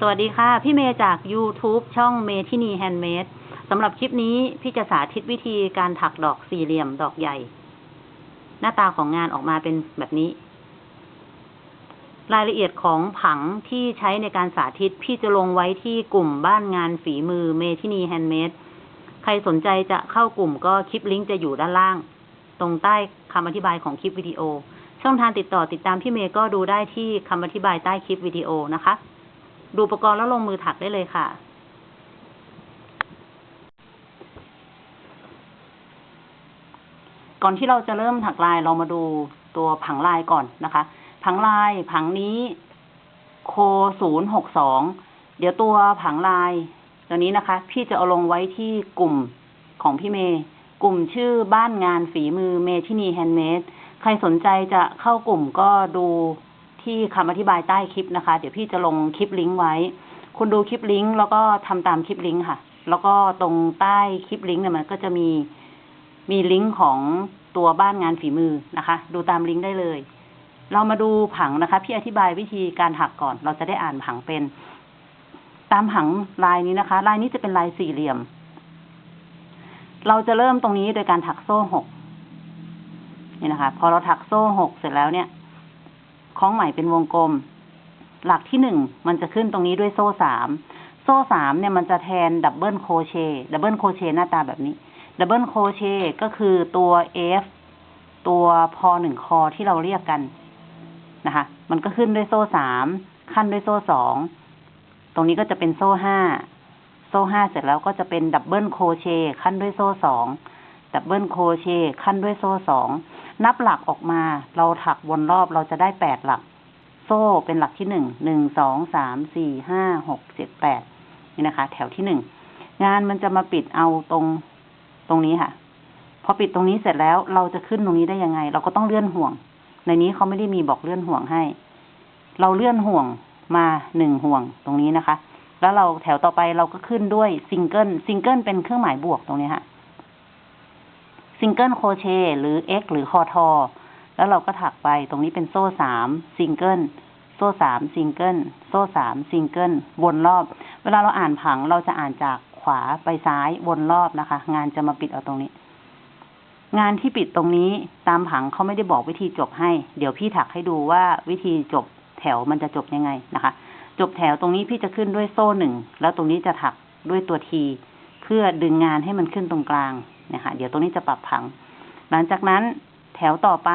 สวัสดีค่ะ พี่เมย์จาก YouTube ช่องเมทินีแฮนด์เมดสำหรับคลิปนี้พี่จะสาธิตวิธีการถักดอกสี่เหลี่ยมดอกใหญ่ หน้าตาของงานออกมาเป็นแบบนี้ รายละเอียดของผังที่ใช้ในการสาธิต พี่จะลงไว้ที่กลุ่มบ้านงานฝีมือเมทินีแฮนด์เมดใครสนใจจะเข้ากลุ่มก็คลิปลิงก์จะอยู่ด้านล่าง ตรงใต้คำอธิบายของคลิปวิดีโอ ช่องทางติดต่อติดตามพี่เมย์ก็ดูได้ที่คำอธิบายใต้คลิปวิดีโอนะคะ ดูอุปกรณ์แล้วลงมือถักได้เลยค่ะ ก่อนที่เราจะเริ่มถักลายเรามาดูตัวผังลายก่อนนะคะ ผังลายผังนี้โคศูนย์หกสอง เดี๋ยวตัวผังลายตัวนี้นะคะ พี่จะเอาลงไว้ที่กลุ่มของพี่เมย์กลุ่มชื่อบ้านงานฝีมือเมทินีแฮนด์เมด ใครสนใจจะเข้ากลุ่มก็ดู ที่คำอธิบายใต้คลิปนะคะ เดี๋ยวพี่จะลงคลิปลิงก์ไว้ คุณดูคลิปลิงก์แล้วก็ทำตามคลิปลิงก์ค่ะ แล้วก็ตรงใต้คลิปลิงก์เนี่ยมันก็จะมีมีลิงก์ของตัวบ้านงานฝีมือนะคะ ดูตามลิงก์ได้เลย เรามาดูผังนะคะ พี่อธิบายวิธีการถักก่อน เราจะได้อ่านผังเป็น ตามผังลายนี้นะคะ ลายนี้จะเป็นลายสี่เหลี่ยม เราจะเริ่มตรงนี้โดยการถักโซ่หกนี่นะคะ พอเราถักโซ่หกเสร็จแล้วเนี่ย คล้องไหมเป็นวงกลม หลักที่หนึ่งมันจะขึ้นตรงนี้ด้วยโซ่สามโซ่สามเนี่ยมันจะแทนดับเบิลโคเชดับเบิลโคเชหน้าตาแบบนี้ดับเบิลโคเชก็คือตัว F ตัวพอหนึ่งคอที่เราเรียกกันนะคะ มันก็ขึ้นด้วยโซ่สามขั้นด้วยโซ่สองตรงนี้ก็จะเป็นโซ่ห้าโซ่ห้าเสร็จแล้วก็จะเป็นดับเบิลโคเชขั้นด้วยโซ่สองดับเบิลโคเชขั้นด้วยโซ่สอง นับหลักออกมา เราถักวนรอบเราจะได้แปดหลัก โซ่เป็นหลักที่หนึ่ง หนึ่ง สอง สาม สี่ ห้า หก เจ็ด แปด นี่นะคะ แถวที่หนึ่ง งานมันจะมาปิดเอาตรง ตรงนี้ค่ะ พอปิดตรงนี้เสร็จแล้ว เราจะขึ้นตรงนี้ได้ยังไง เราก็ต้องเลื่อนห่วง ในนี้เขาไม่ได้มีบอกเลื่อนห่วงให้ เราเลื่อนห่วงมาหนึ่งห่วงตรงนี้นะคะ แล้วเราแถวต่อไปเราก็ขึ้นด้วยซิงเกิล ซิงเกิลเป็นเครื่องหมายบวกตรงนี้ค่ะ ซิงเกิลโคเชหรือ X หรือคอทอแล้วเราก็ถักไปตรงนี้เป็นโซ่สามซิงเกิลโซ่สามซิงเกิลโซ่สามซิงเกิลวนรอบ เวลาเราอ่านผังเราจะอ่านจากขวาไปซ้ายวนรอบนะคะ งานจะมาปิดเอาตรงนี้ งานที่ปิดตรงนี้ตามผังเขาไม่ได้บอกวิธีจบให้ เดี๋ยวพี่ถักให้ดูว่าวิธีจบแถวมันจะจบยังไงนะคะ จบแถวตรงนี้พี่จะขึ้นด้วยโซ่หนึ่งแล้วตรงนี้จะถักด้วยตัวทีเพื่อดึงงานให้มันขึ้นตรงกลาง นะคะ เดี๋ยวตรงนี้จะปรับผัง หลังจากนั้นแถวต่อไป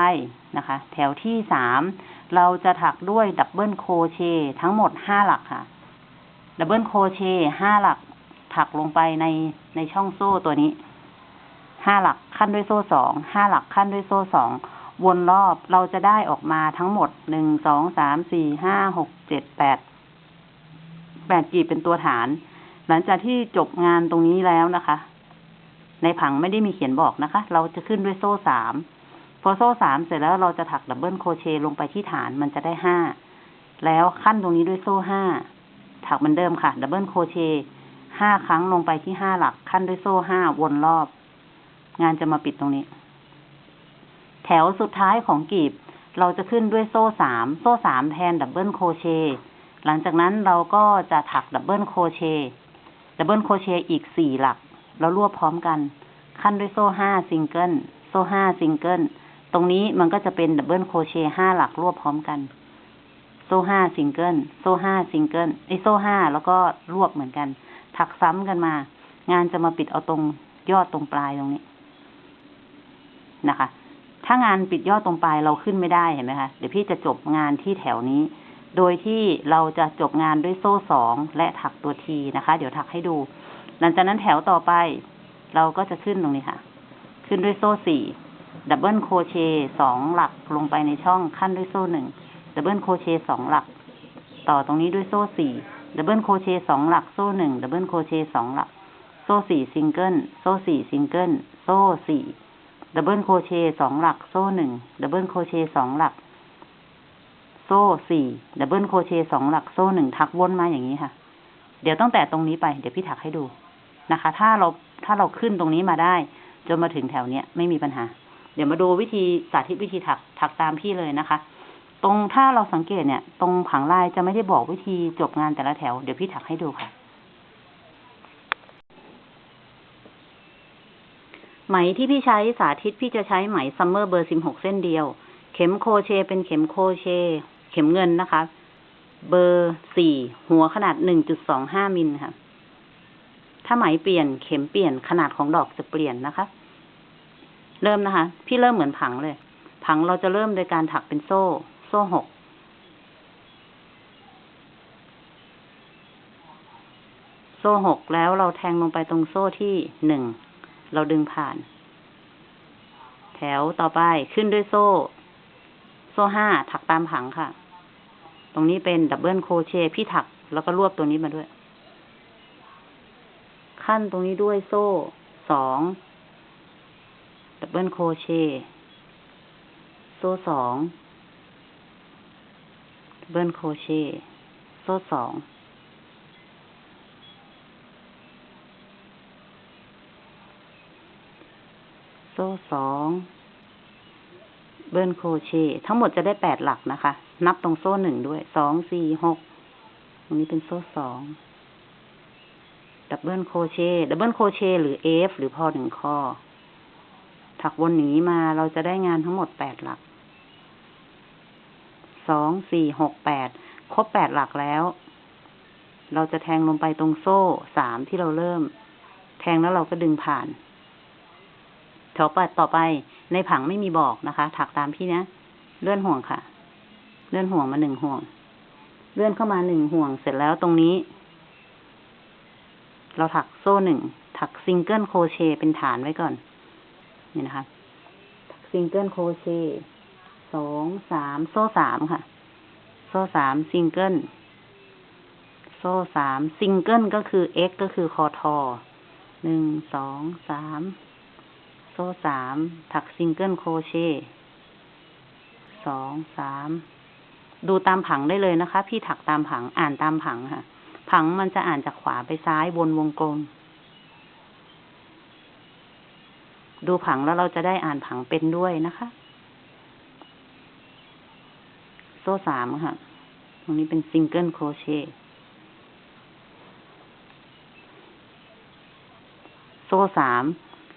นะคะ แถวที่สามเราจะถักด้วยดับเบิลโคเชทั้งหมดห้าหลักค่ะ ดับเบิลโคเชห้าหลักถักลงไปในในช่องโซ่ตัวนี้ห้าหลักขั้นด้วยโซ่สองห้าหลักขั้นด้วยโซ่สองวนรอบเราจะได้ออกมาทั้งหมดหนึ่งสองสามสี่ห้าหกเจ็ดแปดแปดกีบเป็นตัวฐาน หลังจากที่จบงานตรงนี้แล้วนะคะ ในผังไม่ได้มีเขียนบอกนะคะ เราจะขึ้นด้วยโซ่สามพอโซ่สามเสร็จแล้วเราจะถักดับเบิลโคเชต์ลงไปที่ฐานมันจะได้ห้าแล้วขั้นตรงนี้ด้วยโซ่ห้าถักเหมือนเดิมค่ะดับเบิลโคเชต์ห้าครั้งลงไปที่ห้าหลักขั้นด้วยโซ่ห้าวนรอบ งานจะมาปิดตรงนี้ แถวสุดท้ายของกีบ เราจะขึ้นด้วยโซ่สามโซ่สามแทนดับเบิลโคเชต์หลังจากนั้นเราก็จะถักดับเบิลโคเชต์ดับเบิลโคเชต์อีกสี่หลัก แล้วรวบพร้อมกัน ขั้นด้วยโซ่ห้าซิงเกิลโซ่ห้าซิงเกิลตรงนี้มันก็จะเป็นดับเบิลโคเชห้าหลักรวบพร้อมกัน โซ่ห้าซิงเกิลโซ่ห้าซิงเกิลไอโซ่ห้าแล้วก็รวบเหมือนกัน ถักซ้ำกันมา งานจะมาปิดเอาตรงยอดตรงปลายตรงนี้นะคะ ถ้างานปิดยอดตรงปลายเราขึ้นไม่ได้เห็นไหมคะเดี๋ยวพี่จะจบงานที่แถวนี้ โดยที่เราจะจบงานด้วยโซ่สองและถักตัวทีนะคะ เดี๋ยวถักให้ดู หลังจากนั้นแถวต่อไป เราก็จะขึ้นตรงนี้ค่ะ ขึ้นด้วยโซ่สี่ดับเบิลโคเชต์สองหลักลงไปในช่องขั้นด้วยโซ่หนึ่งดับเบิลโคเชต์สองหลัก ต่อตรงนี้ด้วยโซ่สี่ดับเบิลโคเชต์สองหลักโซ่หนึ่งดับเบิลโคเชต์สองหลัก โซ่สี่ซิงเกิลโซ่สี่ซิงเกิลโซ่สี่ดับเบิลโคเชต์สองหลักโซ่หนึ่งดับเบิลโคเชต์สองหลัก โซ่สี่ดับเบิลโคเชต์สองหลักโซ่หนึ่งทักวนมาอย่างนี้ค่ะ เดี๋ยวตั้งแต่ตรงนี้ไป เดี๋ยวพี่ถักให้ดู นะคะ ถ้าเราถ้าเราขึ้นตรงนี้มาได้ จนมาถึงแถวเนี้ยไม่มีปัญหา เดี๋ยวมาดูวิธีสาธิตวิธีถักถักตามพี่เลยนะคะ ตรงถ้าเราสังเกตเนี่ย ตรงผังลายจะไม่ได้บอกวิธีจบงานแต่ละแถว เดี๋ยวพี่ถักให้ดูค่ะ ไหมที่พี่ใช้สาธิตพี่จะใช้ไหมซัมเมอร์เบอร์สิบหกเส้นเดียว เข็มโคเชเป็นเข็มโคเช เข็มเงินนะคะ เบอร์สี่หัวขนาดหนึ่งจุดสองห้ามิลค่ะ ถ้าไหมเปลี่ยนเข็มเปลี่ยนขนาดของดอกจะเปลี่ยนนะคะ เริ่มนะคะ พี่เริ่มเหมือนผังเลย ผังเราจะเริ่มโดยการถักเป็นโซ่ โซ่หกโซ่หกแล้วเราแทงลงไปตรงโซ่ที่หนึ่งเราดึงผ่าน แถวต่อไปขึ้นด้วยโซ่ โซ่ห้าถักตามผังค่ะ ตรงนี้เป็นดับเบิลโคเชพี่ถักแล้วก็รวบตัวนี้มาด้วย ขั้นตรงนี้ด้วยโซ่สองดับเบิลโคเชตโซ่สองดับเบิลโคเชตโซ่สองโซ่สองเบิลโคเชทั้งหมดจะได้แปดหลักนะคะ นับตรงโซ่หนึ่งด้วย สอง สี่ หก ตรงนี้เป็นโซ่สอง เบิลโคเชต์ดับเบิลโคเชต์หรือเอฟหรือพอหนึ่งข้อ ถักวนหนีมาเราจะได้งานทั้งหมดแปดหลัก สอง สี่ หก แปด ครบแปดหลักแล้ว เราจะแทงลงไปตรงโซ่สามที่เราเริ่ม แทงแล้วเราก็ดึงผ่าน แถวปัดต่อไปในผังไม่มีบอกนะคะ ถักตามพี่นะ เลื่อนห่วงค่ะ เลื่อนห่วงมาหนึ่งห่วง เลื่อนเข้ามาหนึ่งห่วง เสร็จแล้วตรงนี้ เราถักโซ่หนึ่ง ถักซิงเกิลโครเชต์เป็นฐานไว้ก่อน นี่นะคะ ถักซิงเกิลโครเชต์สองสามโซ่สามค่ะ โซ่สามซิงเกิล โซ่สามซิงเกิลก็คือ x ก็คือคอทอหนึ่งสองสามโซ่สามถักซิงเกิลโครเชต์สองสามดูตามผังได้เลยนะคะ พี่ถักตามผังอ่านตามผังค่ะ ผังมันจะอ่านจากขวาไปซ้ายวนวงกลม ดูผังแล้วเราจะได้อ่านผังเป็นด้วยนะคะ โซ่สามค่ะ ตรงนี้เป็นซิงเกิลโครเชต์โซ่สาม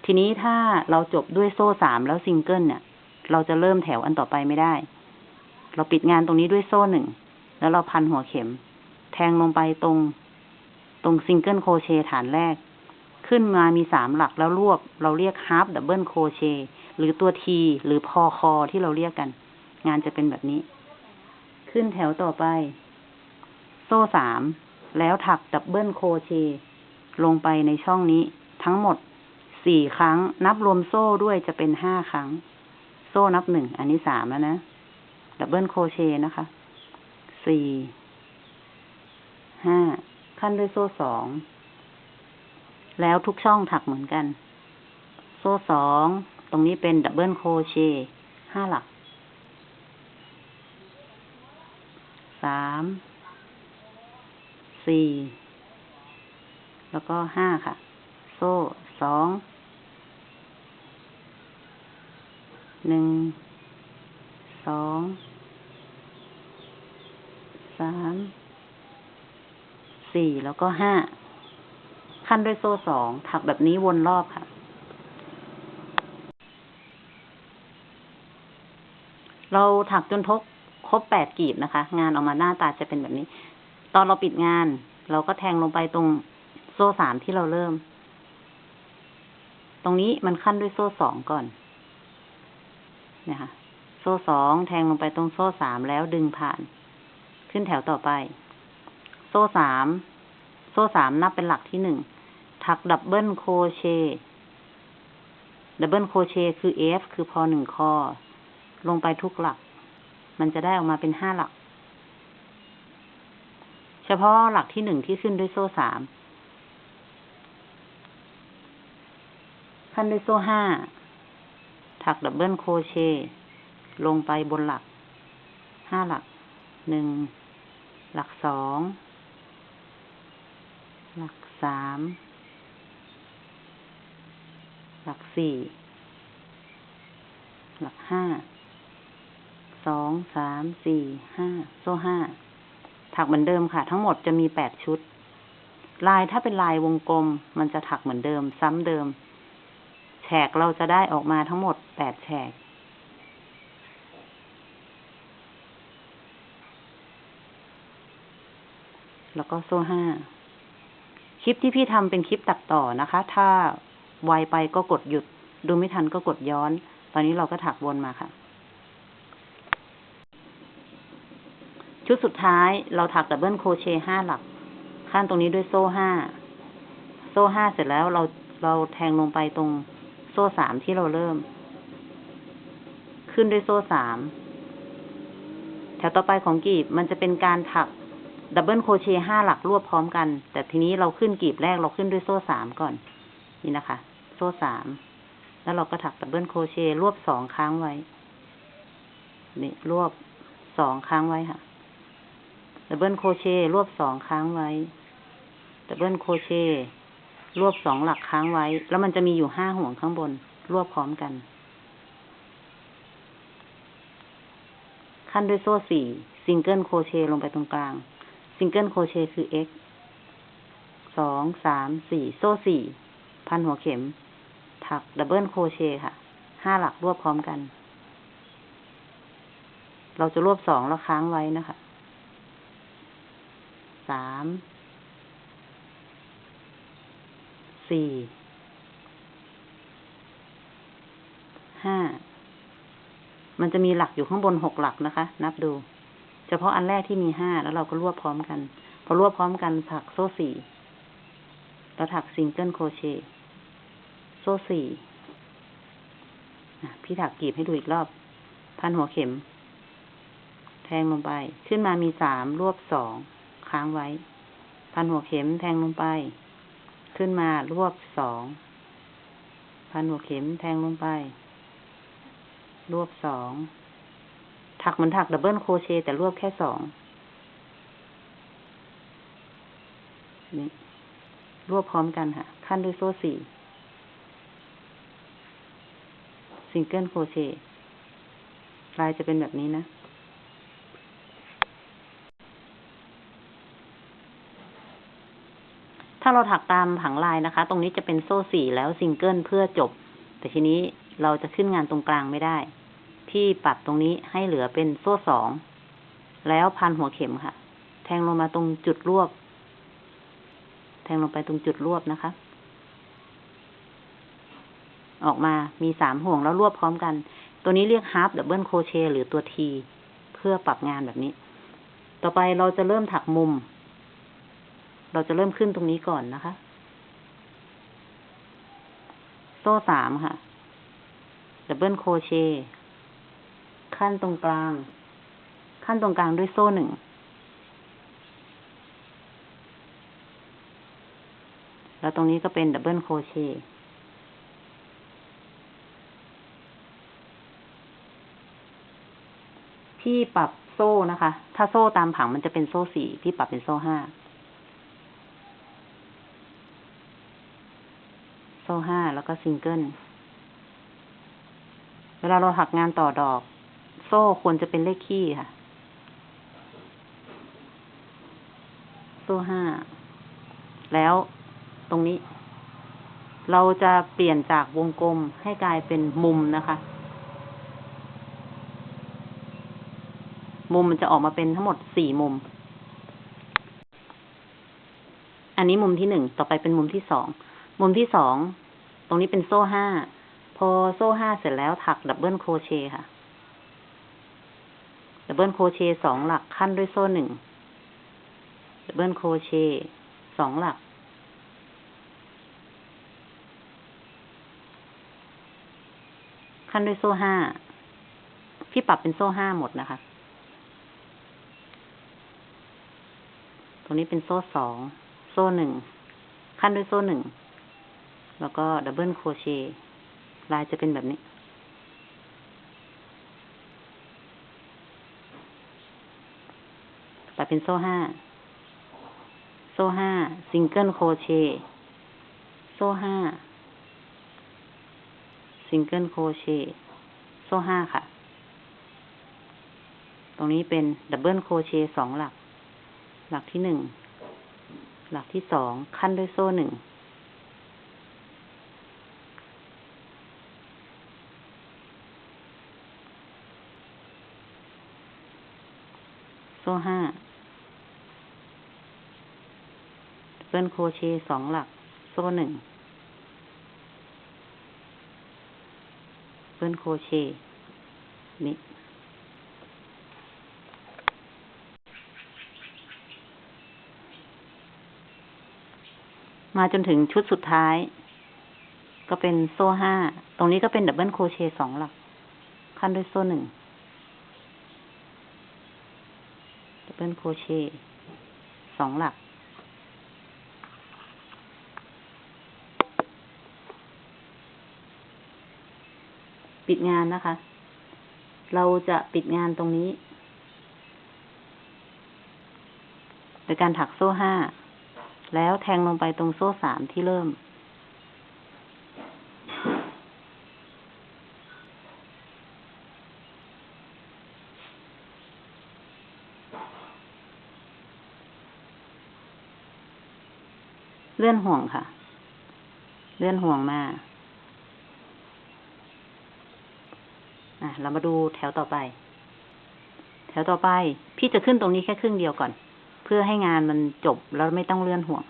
ทีนี้ถ้าเราจบด้วยโซ่สามแล้วซิงเกิลเนี่ย เราจะเริ่มแถวอันต่อไปไม่ได้ เราปิดงานตรงนี้ด้วยโซ่หนึ่ง แล้วเราพันหัวเข็ม แทงลงไปตรง ตรงซิงเกิลโครเชต์ฐานแรก ขึ้นมามีสามหลักแล้วรวบ เราเรียกฮาร์ d ดับเบิลโครเชต์หรือตัวทีหรือพอคอที่เราเรียกกัน งานจะเป็นแบบนี้ ขึ้นแถวต่อไป โซ่สาม แล้วถักดับเบิลโครเชต์ลงไปในช่องนี้ ทั้งหมดสี่ครั้ง นับรวมโซ่ด้วยจะเป็นห้าครั้ง โซ่นับหนึ่ง อันนี้สามแล้วนะดับเบิลโครเชต์นะคะสี่ ห้าขั้นด้วยโซ่สอง แล้วทุกช่องถักเหมือนกัน โซ่สอง ตรงนี้เป็นดับเบิลโคเชห้าหลัก สาม สี่ แล้วก็ห้าค่ะ โซ่สอง หนึ่ง สอง สาม สี่แล้วก็ห้าขั้นด้วยโซ่สองถักแบบนี้วนรอบค่ะ เราถักจนทกครบแปดกีบนะคะ งานออกมาหน้าตาจะเป็นแบบนี้ ตอนเราปิดงาน เราก็แทงลงไปตรงโซ่สามที่เราเริ่ม ตรงนี้มันขั้นด้วยโซ่สองก่อนนะคะโซ่สองแทงลงไปตรงโซ่สามแล้วดึงผ่าน ขึ้นแถวต่อไป โซ่สาม โซ่สามนับเป็นหลักที่หนึ่ง ถักดับเบิลโครเชต์ดับเบิลโครเชต์คือ F คือพอหนึ่งคอ ลงไปทุกหลัก มันจะได้ออกมาเป็นห้าหลัก เฉพาะหลักที่หนึ่งที่ขึ้นด้วยโซ่สามขั้นด้วยโซ่ห้า ถักดับเบิลโครเชต์ลงไปบนหลัก ห้าหลัก หนึ่ง หลักสอง หลักสาม หลักสี่ หลักห้า สอง สาม สี่ ห้า โซ่ห้า ถักเหมือนเดิมค่ะ ทั้งหมดจะมีแปดชุด ลายถ้าเป็นลายวงกลม มันจะถักเหมือนเดิม ซ้ำเดิม แฉกเราจะได้ออกมาทั้งหมดแปดแฉกแล้วก็โซ่ห้า ลิปที่พี่ทำเป็นคลิปตัดต่อนะคะ ถ้าไวไปก็กดหยุด ดูไม่ทันก็กดย้อน ตอนนี้เราก็ถักวนมาค่ะ ชุดสุดท้ายเราถักดับเบิลโครเชต์ห้าหลัก ขั้นตรงนี้ด้วยโซ่ห้า โซ่ห้าเสร็จแล้วเราเราแทงลงไปตรงโซ่สามที่เราเริ่ม ขึ้นด้วยโซ่สามแถวต่อไปของกีบมันจะเป็นการถัก ดับเบิลโคเชต์ห้าหลักรวบพร้อมกัน แต่ทีนี้เราขึ้นกลีบแรกเราขึ้นด้วยโซ่สามก่อน นี่นะคะ โซ่สาม แล้วเราก็ถักดับเบิลโคเชต์รวบสองค้างไว้ นี่รวบสองค้างไว้ค่ะ ดับเบิลโคเชต์รวบสองค้างไว้ ดับเบิลโคเชต์รวบสองหลักค้างไว้ แล้วมันจะมีอยู่ห้าห่วงข้างบน รวบพร้อมกัน ขั้นด้วยโซ่สี่ซิงเกิลโคเชลงไปตรงกลาง ซิงเกิลโครเชต์คือ x สอง สาม สี่ โซ่สี่ พันหัวเข็ม ถักดับเบิลโครเชต์ค่ะ ห้าหลักรวบพร้อมกัน เราจะรวบสองแล้วค้างไว้นะคะ สาม สี่ ห้า มันจะมีหลักอยู่ข้างบนหกหลักนะคะ นับดู เฉพาะอันแรกที่มีห้าแล้วเราก็รวบพร้อมกัน พอรวบพร้อมกันถักโซ่สี่แล้วถักซิงเกิลโครเชต์โซ่สี่พี่ถักกรีบให้ดูอีกรอบ พันหัวเข็ม แทงลงไป ขึ้นมามีสามรวบสองค้างไว้ พันหัวเข็มแทงลงไป ขึ้นมารวบสองพันหัวเข็มแทงลงไป รวบสอง ถักเหมือนถักดับเบิลโครเชต์แต่รวบแค่สองนี่รวบพร้อมกันค่ะ ขั้นด้วยโซ่สี่ซิงเกิลโครเชต์ลายจะเป็นแบบนี้นะ ถ้าเราถักตามผังลายนะคะ ตรงนี้จะเป็นโซ่สี่แล้วซิงเกิลเพื่อจบ แต่ทีนี้เราจะขึ้นงานตรงกลางไม่ได้ ที่ปรับตรงนี้ให้เหลือเป็นโซ่สอง แล้วพันหัวเข็มค่ะ แทงลงมาตรงจุดรวบ แทงลงไปตรงจุดรวบนะคะ ออกมามีสามห่วงแล้วรวบพร้อมกัน ตัวนี้เรียกฮาร์ d ดับเบิลโคเชหรือตัวทีเพื่อปรับงานแบบนี้ ต่อไปเราจะเริ่มถักมุม เราจะเริ่มขึ้นตรงนี้ก่อนนะคะ โซ่สามค่ะดับเบิลโคเช ขั้นตรงกลาง ขั้นตรงกลางด้วยโซ่หนึ่ง แล้วตรงนี้ก็เป็นดับเบิลโคเชพี่ปรับโซ่นะคะ ถ้าโซ่ตามผังมันจะเป็นโซ่สี่พี่ปรับเป็นโซ่ห้า โซ่ห้าแล้วก็ซิงเกิล เวลาเราถักงานต่อดอก โซ่ควรจะเป็นเลขคี่ค่ะ โซ่ห้า แล้วตรงนี้ เราจะเปลี่ยนจากวงกลมให้กลายเป็นมุมนะคะ มุมมันจะออกมาเป็นทั้งหมดสี่มุม อันนี้มุมที่หนึ่ง ต่อไปเป็นมุมที่สอง มุมที่สอง ตรงนี้เป็นโซ่ห้า พอโซ่ห้าเสร็จแล้วถักดับเบิลโครเชต์ค่ะ ดับเบิลโครเชต์สองหลักขั้นด้วยโซ่หนึ่งดับเบิลโครเชต์สองหลัก ขั้นด้วยโซ่ห้าพี่ปรับเป็นโซ่ห้าหมดนะคะ ตรงนี้เป็นโซ่สอง โซ่หนึ่ง ขั้นด้วยโซ่หนึ่ง แล้วก็ดับเบิลโครเชต์ลายจะเป็นแบบนี้ ตัดเป็นโซ่ห้า โซ่ห้า ซิงเกิลโครเชต์โซ่ห้า ซิงเกิลโครเชต์โซ่ห้าค่ะ ตรงนี้เป็นดับเบิลโครเชต์สองหลัก หลักที่หนึ่ง หลักที่สอง ขั้นด้วยโซ่หนึ่งโซ่ ดับเบิลโคเชสองหลัก โซ่หนึ่งดับเบิลโคเชต์นี่มาจนถึงชุดสุดท้าย ก็เป็นโซ่ห้า ตรงนี้ก็เป็นดับเบิลโคเชสองหลัก ขั้นด้วยโซ่หนึ่งดับเบิลโคเชสองหลัก ปิดงานนะคะ เราจะปิดงานตรงนี้ โดยการถักโซ่ห้า แล้วแทงลงไปตรงโซ่สามที่เริ่ม เลื่อนห่วงค่ะ เลื่อนห่วงมา อะเรามาดูแถวต่อไป แถวต่อไป พี่จะขึ้นตรงนี้แค่ครึ่งเดียวก่อน เพื่อให้งานมันจบแล้วไม่ต้องเลื่อนห่วง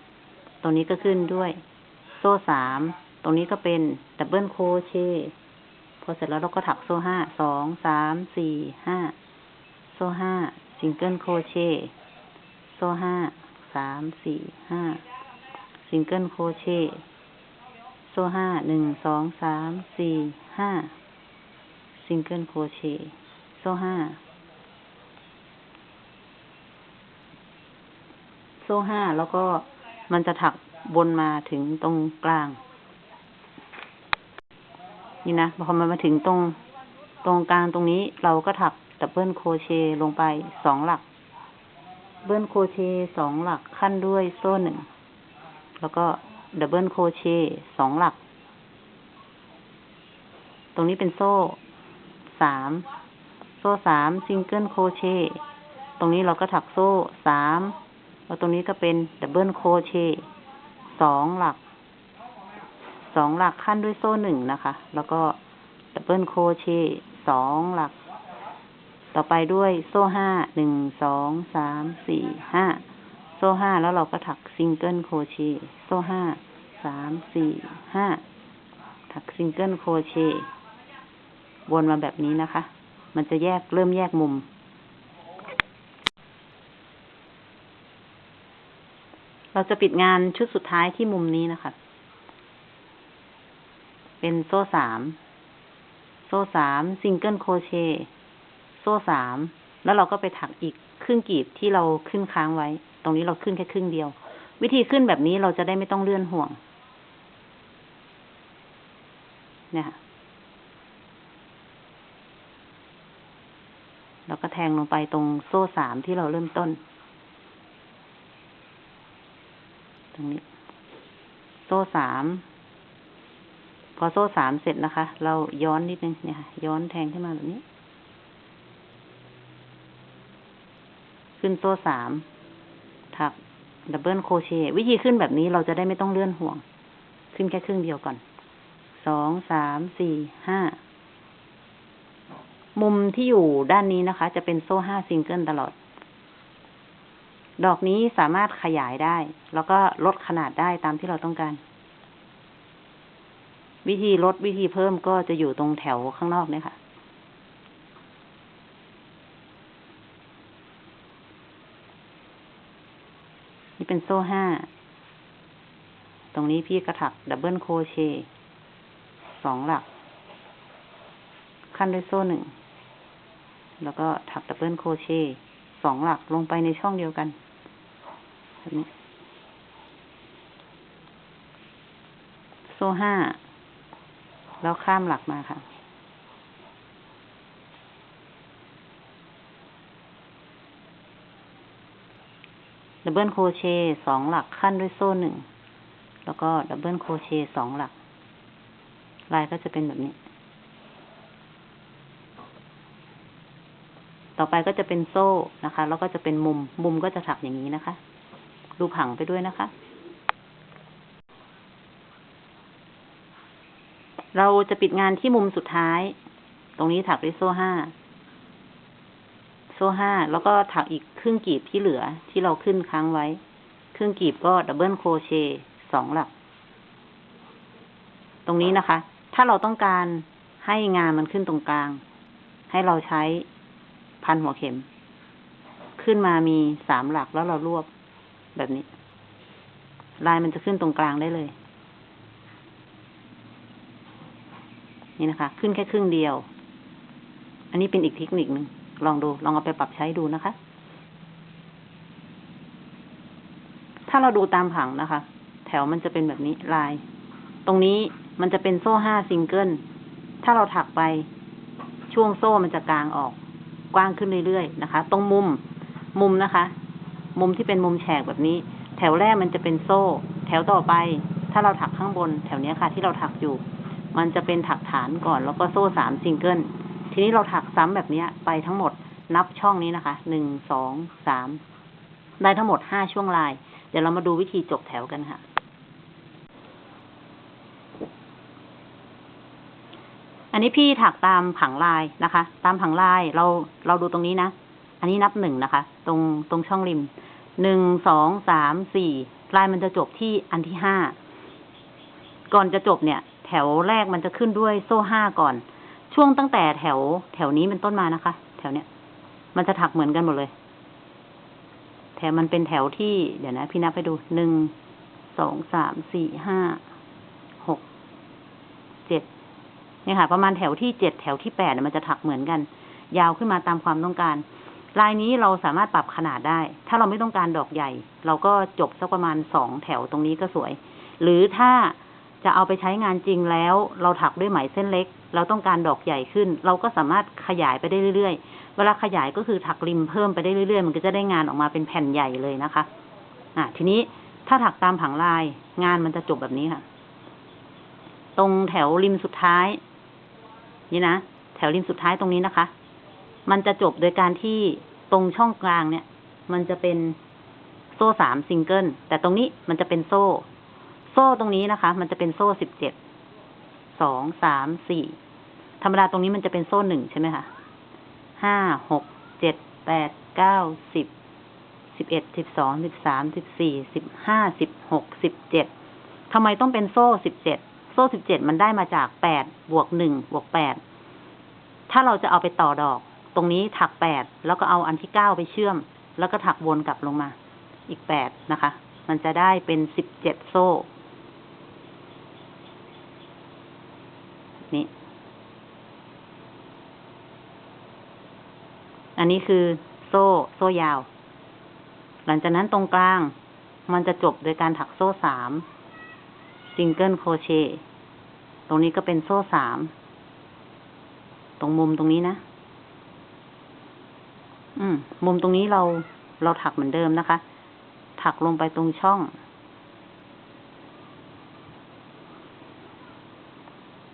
ตรงนี้ก็ขึ้นด้วย โซ่สาม ตรงนี้ก็เป็นดับเบิลโคเชพอเสร็จแล้วเราก็ถักโซ่ห้า สอง สาม สี่ ห้า โซ่ห้าซิงเกิลโคเชโซ่ห้า สาม สี่ ห้า ซิงเกิลโคเชโซ่ห้า หนึ่ง สอง สาม สี่ ห้า ซิงเกิลโครเชต์โซ่ห้าโซ่ห้าแล้วก็มันจะถักบนมาถึงตรงกลาง นี่นะพอมันมาถึงตรงตรงกลางตรงนี้เราก็ถักดับเบิลโครเชต์ลงไปสองหลัก เบิลโครเชต์สองหลักขั้นด้วยโซ่หนึ่ง แล้วก็ดับเบิลโครเชต์สองหลัก ตรงนี้เป็นโซ่ สามโซ่สามซิงเกิลโครเชต์ตรงนี้เราก็ถักโซ่สามแล้วตรงนี้ก็เป็นดับเบิลโครเชต์สองหลักสองหลักขั้นด้วยโซ่หนึ่งนะคะ แล้วก็ดับเบิลโครเชต์สองหลัก ต่อไปด้วยโซ่ห้าหนึ่งสองสามสี่ห้าโซ่ห้าแล้วเราก็ถักซิงเกิลโครเชต์โซ่ห้าสามสี่ห้าถักซิงเกิลโครเชต์ วนมาแบบนี้นะคะ มันจะแยกเริ่มแยกมุม เราจะปิดงานชุดสุดท้ายที่มุมนี้นะคะ เป็นโซ่สาม โซ่สามซิงเกิลโครเชต์โซ่สาม แล้วเราก็ไปถักอีกครึ่งกีบที่เราขึ้นค้างไว้ ตรงนี้เราขึ้นแค่ครึ่งเดียว วิธีขึ้นแบบนี้เราจะได้ไม่ต้องเลื่อนห่วงเนี่ยค่ะ แล้วก็แทงลงไปตรงโซ่สามที่เราเริ่มต้น ตรงนี้ โซ่สาม พอโซ่สามเสร็จนะคะ เราย้อนนิดนึงเนี่ยค่ะย้อนแทงขึ้นมาแบบนี้ ขึ้นโซ่สาม ถักดับเบิลโครเชต์วิธีขึ้นแบบนี้เราจะได้ไม่ต้องเลื่อนห่วง ขึ้นแค่ครึ่งเดียวก่อน สอง สาม สี่ ห้า มุมที่อยู่ด้านนี้นะคะ จะเป็นโซ่ห้าซิงเกิลตลอด ดอกนี้สามารถขยายได้ แล้วก็ลดขนาดได้ตามที่เราต้องการ วิธีลดวิธีเพิ่มก็จะอยู่ตรงแถวข้างนอกเนี่ยค่ะนี่เป็นโซ่ห้า ตรงนี้พี่กระถักดับเบิลโคเชสองหลัก ขั้นด้วยโซ่หนึ่ง แล้วก็ถักดับเบิลโครเชต์สองหลักลงไปในช่องเดียวกันแบบนี้โซ่ห้าแล้วข้ามหลักมาค่ะดับเบิลโครเชต์สองหลักขั้นด้วยโซ่หนึ่ง แล้วก็ดับเบิลโครเชต์สองหลัก ลายก็จะเป็นแบบนี้ ต่อไปก็จะเป็นโซ่นะคะ แล้วก็จะเป็นมุม มุมก็จะถักอย่างนี้นะคะดูผังไปด้วยนะคะ เราจะปิดงานที่มุมสุดท้าย ตรงนี้ถักด้วยโซ่ห้า โซ่ห้า แล้วก็ถักอีกครึ่งกีบที่เหลือที่เราขึ้นค้างไว้ ครึ่งกีบก็ดับเบิลโครเชต์สองหลัก ตรงนี้นะคะ ถ้าเราต้องการให้งานมันขึ้นตรงกลาง ให้เราใช้ พันหัวเข็ม ขึ้นมามีสามหลักแล้วเรารวบแบบนี้ ลายมันจะขึ้นตรงกลางได้เลย นี่นะคะ ขึ้นแค่ครึ่งเดียว อันนี้เป็นอีกเทคนิคหนึ่งลองดู ลองเอาไปปรับใช้ดูนะคะ ถ้าเราดูตามผังนะคะ แถวมันจะเป็นแบบนี้ลาย ตรงนี้มันจะเป็นโซ่ห้าซิงเกิล ถ้าเราถักไปช่วงโซ่มันจะกลางออก กว้างขึ้นเรื่อยๆนะคะ ตรงมุมมุมนะคะ มุมที่เป็นมุมแฉกแบบนี้ แถวแรกมันจะเป็นโซ่ แถวต่อไป ถ้าเราถักข้างบน แถวเนี้ยค่ะ ที่เราถักอยู่ มันจะเป็นถักฐานก่อนแล้วก็โซ่สามซิงเกิลทีนี้เราถักซ้ำแบบเนี้ยไปทั้งหมดนับช่องนี้นะคะหนึ่งสองสามได้ทั้งหมดห้าช่วงลาย เดี๋ยวเรามาดูวิธีจบแถวกันค่ะ อันนี้พี่ถักตามผังลายนะคะ ตามผังลายเราเราดูตรงนี้นะ อันนี้นับหนึ่งนะคะ ตรงตรงช่องริมหนึ่งสองสามสี่ลายมันจะจบที่อันที่ห้าก่อนจะจบเนี่ย แถวแรกมันจะขึ้นด้วยโซ่ห้าก่อน ช่วงตั้งแต่แถวแถวนี้เป็นต้นมานะคะ แถวเนี้ยมันจะถักเหมือนกันหมดเลย แถวมันเป็นแถวที่ เดี๋ยวนะ พี่นับไปดูหนึ่งสองสามสี่ห้า หก เจ็ด เนี่ยค่ะ ประมาณแถวที่เจ็ดแถวที่แปดมันจะถักเหมือนกัน ยาวขึ้นมาตามความต้องการ ลายนี้เราสามารถปรับขนาดได้ ถ้าเราไม่ต้องการดอกใหญ่ เราก็จบสักประมาณสองแถวตรงนี้ก็สวย หรือถ้าจะเอาไปใช้งานจริงแล้ว เราถักด้วยไหมเส้นเล็ก เราต้องการดอกใหญ่ขึ้น เราก็สามารถขยายไปได้เรื่อยๆ เวลาขยายก็คือถักริมเพิ่มไปได้เรื่อยๆ มันก็จะได้งานออกมาเป็นแผ่นใหญ่เลยนะคะ อะทีนี้ถ้าถักตามผังลายงานมันจะจบแบบนี้ค่ะ ตรงแถวริมสุดท้าย นี่นะแถวริมสุดท้ายตรงนี้นะคะ มันจะจบโดยการที่ตรงช่องกลางเนี่ย มันจะเป็นโซ่สามซิงเกิล แต่ตรงนี้มันจะเป็นโซ่ โซ่ตรงนี้นะคะ มันจะเป็นโซ่สิบเจ็ด สอง สาม สี่ ธรรมดาตรงนี้มันจะเป็นโซ่หนึ่งใช่ไหมคะ ห้า หก เจ็ด แปด เก้า สิบ สิบเอ็ด สิบสอง สิบสาม สิบสี่ สิบห้า สิบหก สิบเจ็ดทำไมต้องเป็นโซ่สิบเจ็ด ซ่สิบเจ็ดมันได้มาจากแปดบวกหนึ่งบวกแปดถ้าเราจะเอาไปต่อดอก ตรงนี้ถักแปดแล้วก็เอาอันที่เก้าไปเชื่อม แล้วก็ถักวนกลับลงมา อีกแปดนะคะ มันจะได้เป็นสิบเจ็ดโซ่ นี่ อันนี้คือโซ่ โซ่ยาว หลังจากนั้นตรงกลาง มันจะจบโดยการถักโซ่สามซิงเกิลโครเชต์ ตรงนี้ก็เป็นโซ่สาม ตรงมุมตรงนี้นะ อืม มุมตรงนี้เราเราถักเหมือนเดิมนะคะ ถักลงไปตรงช่อง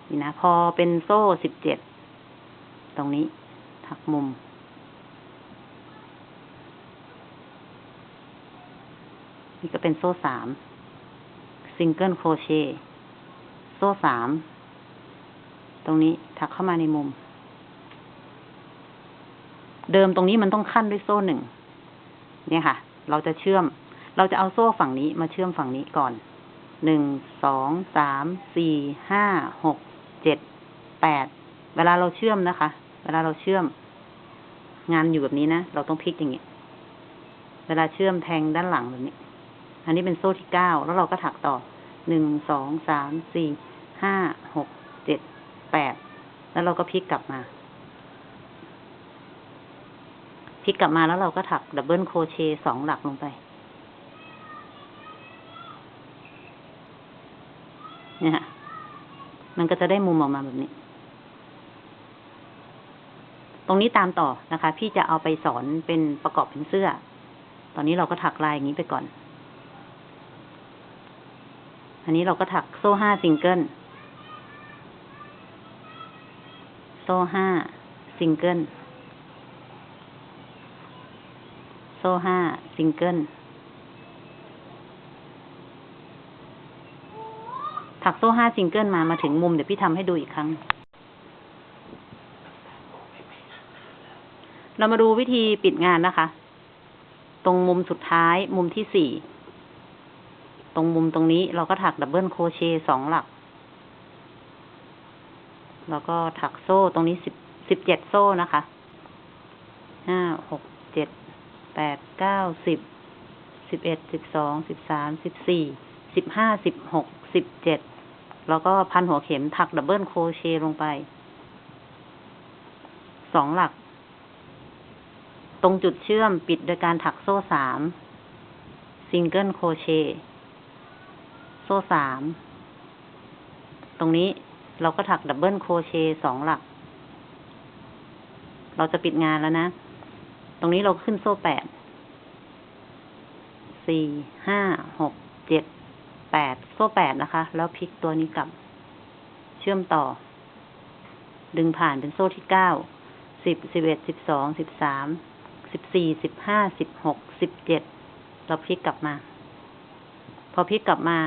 นี่นะ พอเป็นโซ่สิบเจ็ด ตรงนี้ ถักมุม นี่ก็เป็นโซ่สาม ซิงเกิลโครเชต์ ซ่สาม ตรงนี้ถักเข้ามาในมุม เดิมตรงนี้มันต้องขั้นด้วยโซ่หนึ่ง เนี่ยค่ะ เราจะเชื่อม เราจะเอาโซ่ฝั่งนี้มาเชื่อมฝั่งนี้ก่อน หนึ่ง สอง สาม สี่ ห้า หก เจ็ด แปด เวลาเราเชื่อมนะคะ เวลาเราเชื่อม งานอยู่แบบนี้นะ เราต้องพลิกอย่างนี้ เวลาเชื่อมแทงด้านหลังแบบนี้ อันนี้เป็นโซ่ที่เก้า แล้วเราก็ถักต่อหนึ่งสองสามสี่ ห้าหกเจ็ดแปดแล้วเราก็พลิกกลับมาพลิกกลับมาแล้วเราก็ถักดับเบิลโครเชต์สองหลักลงไป เนี่ยค่ะมันก็จะได้มุมออกมาแบบนี้ ตรงนี้ตามต่อนะคะ พี่จะเอาไปสอนเป็นประกอบเป็นเสื้อ ตอนนี้เราก็ถักลายอย่างนี้ไปก่อน อันนี้เราก็ถักโซ่ห้าซิงเกิล โซ่ห้าซิงเกิล โซ่ห้าซิงเกิล ถักโซ่ห้าซิงเกิลมามาถึงมุมเดี๋ยวพี่ทำให้ดูอีกครั้ง เรามาดูวิธีปิดงานนะคะ ตรงมุมสุดท้ายมุมที่สี่ ตรงมุมตรงนี้เราก็ถักดับเบิลโครเชต์สองหลัก แล้วก็ถักโซ่ตรงนี้สิบสิบเจ็ดโซ่นะคะ ห้า หก เจ็ด แปด เก้า สิบ สิบเอ็ด สิบสอง สิบสาม สิบสี่ สิบห้า สิบหก สิบเจ็ด แล้วก็พันหัวเข็มถักดับเบิลโครเชต์ลงไป สองหลัก ตรงจุดเชื่อมปิดโดยการถักโซ่สาม ซิงเกิลโครเชต์ โซ่สาม ตรงนี้ เราก็ถักดับเบิลโครเชต์สองหลัก เราจะปิดงานแล้วนะ ตรงนี้เราขึ้นโซ่แปด สี่ ห้า หก เจ็ด แปด โซ่แปดนะคะ แล้วพลิกตัวนี้กลับ เชื่อมต่อ ดึงผ่านเป็นโซ่ที่เก้า สิบ สิบเอ็ด สิบสอง สิบสาม สิบสี่ สิบห้า สิบหก สิบเจ็ด เราพลิกกลับมา พอพลิกกลับมา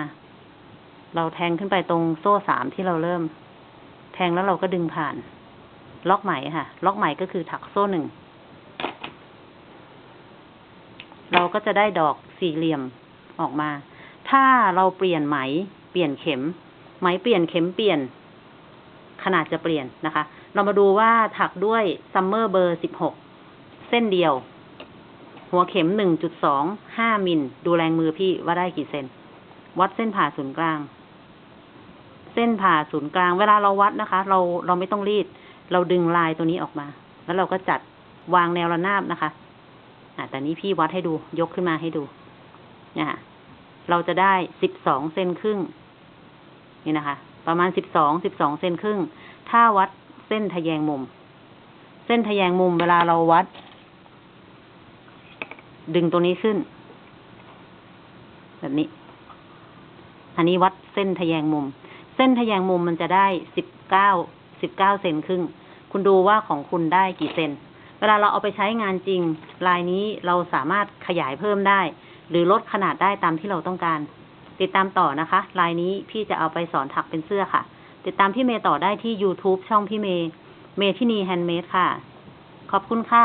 เราแทงขึ้นไปตรงโซ่สามที่เราเริ่ม แทงแล้วเราก็ดึงผ่าน ล็อกไหมค่ะ ล็อกไหมก็คือถักโซ่หนึ่ง เราก็จะได้ดอกสี่เหลี่ยมออกมา ถ้าเราเปลี่ยนไหม เปลี่ยนเข็ม ไหมเปลี่ยนเข็มเปลี่ยน ขนาดจะเปลี่ยนนะคะ เรามาดูว่าถักด้วยซัมเมอร์เบอร์สิบหกเส้นเดียว หัวเข็มหนึ่งจุดสองห้ามิล ดูแรงมือพี่ว่าได้กี่เซน วัดเส้นผ่าศูนย์กลาง เส้นผ่าศูนย์กลาง เวลาเราวัดนะคะ เราเราไม่ต้องรีด เราดึงลายตัวนี้ออกมา แล้วเราก็จัดวางแนวระนาบนะคะ อะแต่นี้พี่วัดให้ดู ยกขึ้นมาให้ดูเนี่ยค่ะเราจะได้สิบสองเซนครึ่ง นี่นะคะ ประมาณสิบสองสิบสองเซนครึ่ง ถ้าวัดเส้นทะแยงมุม เส้นทะแยงมุมเวลาเราวัด ดึงตัวนี้ขึ้น แบบนี้ อันนี้วัดเส้นทะแยงมุม เส้นทแยงมุมมันจะได้สิบเก้าสิบเก้าเซนครึ่ง คุณดูว่าของคุณได้กี่เซน เวลาเราเอาไปใช้งานจริง ลายนี้เราสามารถขยายเพิ่มได้ หรือลดขนาดได้ตามที่เราต้องการ ติดตามต่อนะคะ ลายนี้พี่จะเอาไปสอนถักเป็นเสื้อค่ะ ติดตามพี่เมย์ต่อได้ที่ YouTube ช่องพี่เมย์ เมทินีแฮนด์เมดค่ะ ขอบคุณค่ะ